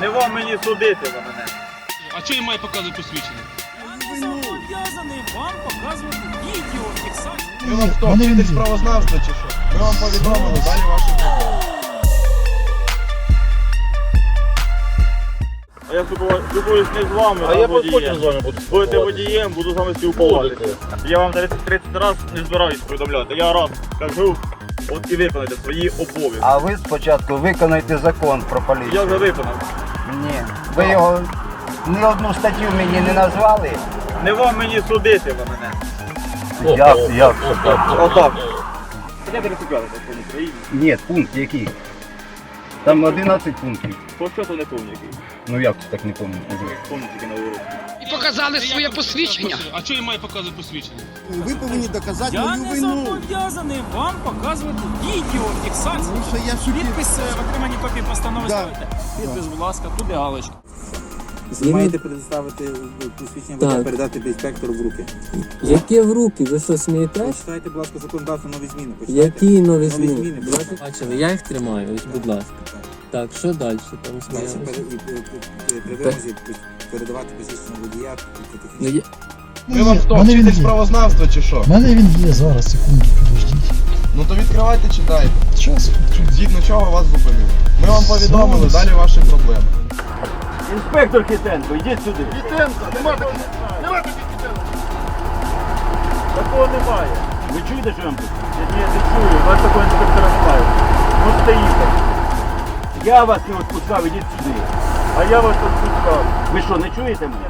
Не вам мені судити за мене. А чого я маю показувати посвідчення? Зобов'язаний вам показувати відео, фіксацію. Ми вам хто? Вони Вчитель справознавства чи що? Ми вам повідомили, далі ваші проблеми. А я спілкуюсь не з вами, А я потім з вами буду Будете водієм, буду з вами спілкуватися. Я вам 30, 30 разів не збираюсь повідомляти. Я раз кажу, от і виконайте свої обов'язки. А ви спочатку виконайте закон про поліцію. Я вже виконав. Ні. Ви його ні одну статтю мені не назвали. Не вам мені судити ви мене. Як, як? Отак. 35 закону України. Ні, пункт який? Там 11 пунктів. По що то не повний? Ну як так не пам'ятаю? Тільки на уроці. І показали своє посвідчення. А що я маю показувати посвідчення? Ви повинні доказати Я мою не вину. зобов'язаний вам показувати відео, фіксацію. Ну, що я. Підпис е, в отриманні копії постанови Да. ставите. Підпис, будь ласка, туди галочка. Ви маєте предоставити посвідчення Так. водія, передати інспектору в руки. Яке в руки? Ви що смієтесь? Почитайте, будь ласка, законодавство нові зміни. Почитайте. Які нові Нові зміни? зміни, будь ласка. Бачили, я їх тримаю, ось, будь ласка. Так, що далі там Далі сміялися? пере- і- і- і- при вимозі передавати посвідчення водія. Ну, я... Ми вам хто? Мене він Вчитель є. справознавства чи що? У мене він є зараз, секунду, підождіть. Ну то відкривайте, читайте. Час. Згідно чого вас зупинили. Ми вам повідомили, Зараз. далі ваші проблеми. Інспектор Китенко, йдіть сюди. Китенко, нема такого. Нема Такого немає. Ви чуєте, що я вам тут? Ні, не чую. Вас такого інспектора немає. Можете їхати. Я вас не відпускав, ідіть сюди. А я вас відпускав. Ви що, не чуєте мене?